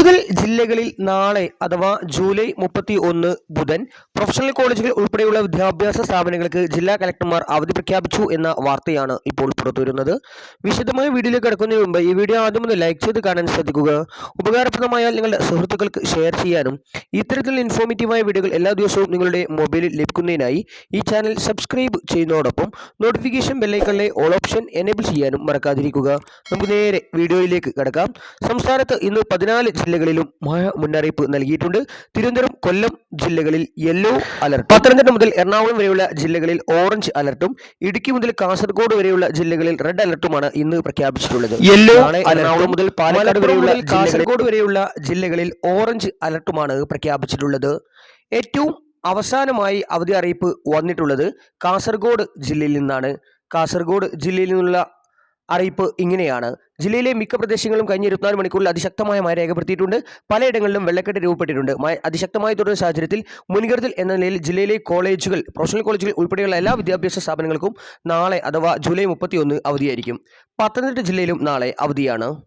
കൂടുതൽ ജില്ലകളിൽ നാളെ അഥവാ ജൂലൈ മുപ്പത്തി ഒന്ന് ബുധൻ പ്രൊഫഷണൽ കോളേജുകൾ ഉൾപ്പെടെയുള്ള വിദ്യാഭ്യാസ സ്ഥാപനങ്ങൾക്ക് ജില്ലാ കലക്ടർമാർ അവധി പ്രഖ്യാപിച്ചു എന്ന വാർത്തയാണ് ഇപ്പോൾ പുറത്തുവരുന്നത് വിശദമായ വീഡിയോയിലേക്ക് കിടക്കുന്നതിന് മുമ്പ് ഈ വീഡിയോ ആദ്യം ഒന്ന് ലൈക്ക് ചെയ്ത് കാണാൻ ശ്രദ്ധിക്കുക. ഉപകാരപ്രദമായാൽ നിങ്ങളുടെ സുഹൃത്തുക്കൾക്ക് ഷെയർ ചെയ്യാനും ഇത്തരത്തിലുള്ള ഇൻഫോർമേറ്റീവായ വീഡിയോകൾ എല്ലാ ദിവസവും നിങ്ങളുടെ മൊബൈലിൽ ലഭിക്കുന്നതിനായി ഈ ചാനൽ സബ്സ്ക്രൈബ് ചെയ്യുന്നതോടൊപ്പം നോട്ടിഫിക്കേഷൻ ബെല്ലൈക്കണിലെ ഓൾ ഓപ്ഷൻ എനേബിൾ ചെയ്യാനും മറക്കാതിരിക്കുക. നമുക്ക് നേരെ വീഡിയോയിലേക്ക് കിടക്കാം. സംസ്ഥാനത്ത് ഇന്ന് പതിനാല് ജില്ലകളിലും മഴ മുന്നറിയിപ്പ് നൽകിയിട്ടുണ്ട്. തിരുവനന്തപുരം കൊല്ലം ജില്ലകളിൽ യെല്ലോ അലർട്ട് പത്തനംതിട്ട മുതൽ എറണാകുളം വരെയുള്ള ജില്ലകളിൽ ഓറഞ്ച് അലർട്ടും ഇടുക്കി മുതൽ കാസർഗോഡ് വരെയുള്ള ജില്ലകളിൽ റെഡ് അലർട്ടുമാണ് ഇന്ന് പ്രഖ്യാപിച്ചിട്ടുള്ളത്. യെല്ലോ എറണാകുളം മുതൽ പാലക്കാട് വരെയുള്ള കാസർഗോഡ് വരെയുള്ള ജില്ലകളിൽ ഓറഞ്ച് അലർട്ടുമാണ് പ്രഖ്യാപിച്ചിട്ടുള്ളത്. ഏറ്റവും അവസാനമായി അവധി അറിയിപ്പ് വന്നിട്ടുള്ളത് കാസർഗോഡ് ജില്ലയിൽ നിന്നാണ്. കാസർഗോഡ് ജില്ലയിൽ നിന്നുള്ള അറിയിപ്പ് ഇങ്ങനെയാണ്. ജില്ലയിലെ മിക്ക പ്രദേശങ്ങളും കഴിഞ്ഞ ഇരുപത്തിനാല് മണിക്കൂറിൽ അതിശക്തമായ മഴ രേഖപ്പെടുത്തിയിട്ടുണ്ട്. പലയിടങ്ങളിലും വെള്ളക്കെട്ട് രൂപപ്പെട്ടിട്ടുണ്ട്. മഴ അതിശക്തമായി തുടരുന്ന സാഹചര്യത്തിൽ മുൻകരുതൽ എന്ന നിലയിൽ ജില്ലയിലെ കോളേജുകൾ പ്രൊഫഷണൽ കോളേജുകൾ ഉൾപ്പെടെയുള്ള എല്ലാ വിദ്യാഭ്യാസ സ്ഥാപനങ്ങൾക്കും നാളെ അഥവാ ജൂലൈ മുപ്പത്തി ഒന്ന് അവധിയായിരിക്കും. പത്തനംതിട്ട ജില്ലയിലും നാളെ അവധിയാണ്.